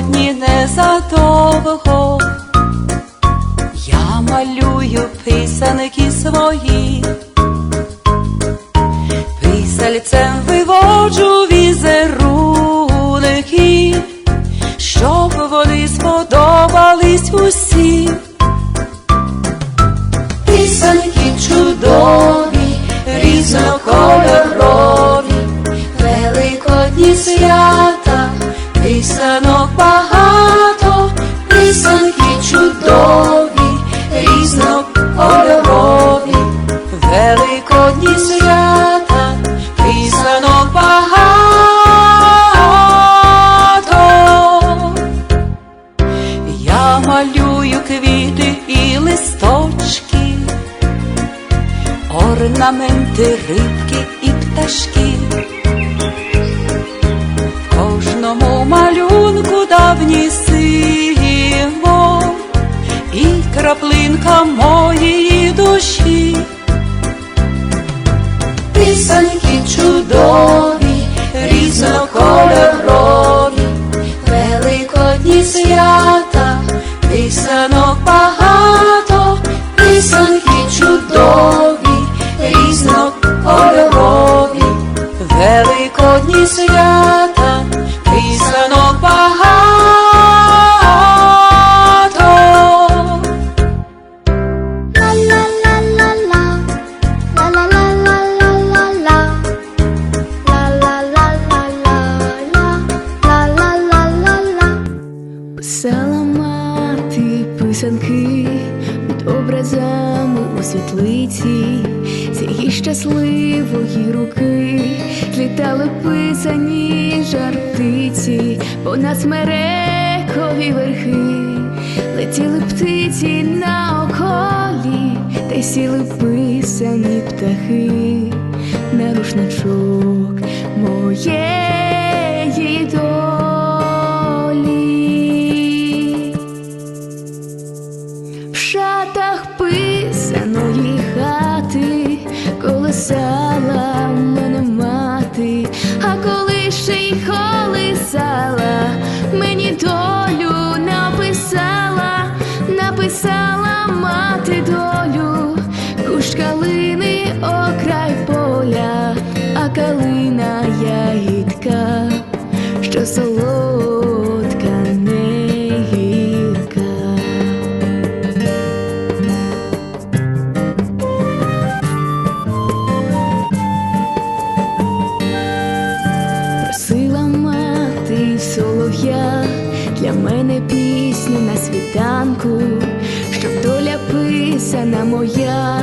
великодні того, Я малюю писанки свої, писальцем виводжу орнаменти, рибки і пташки. В кожному малюнку давній символ і краплинка моєї душі. Писанки чудові, la la la la Писала мати писанки під образами у світлиці, її щасливої руки злітали писані жартиці, понад мерекові верхи, летіли птиці на околі, та й сіли писані птахи на рушничок моєї мати долю, кущ калини окрай поля, а калина ягідка, що солодка не гірка. Просила мати солов'я для мене пісню на світанку, писана моя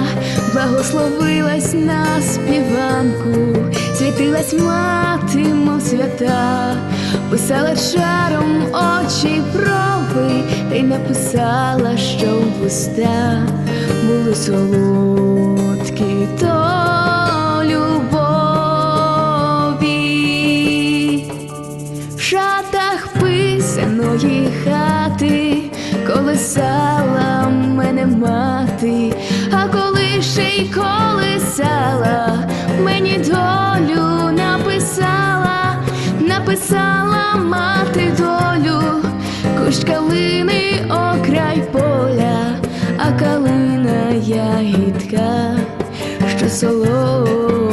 благословилась на співанку, світилась мати, мов свята, писала чаром очі брови, та й написала, що в уста були солодкі то любові. В шатах писаної хати колесала мене мати, а коли ще й колисала, мені долю написала, написала мати долю, кущ калини окрай поля, а калина ягідка, що солодка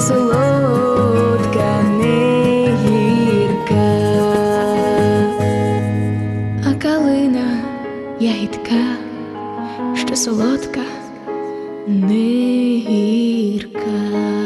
солодка не гірка, а калина ягідка, що солодка не гірка.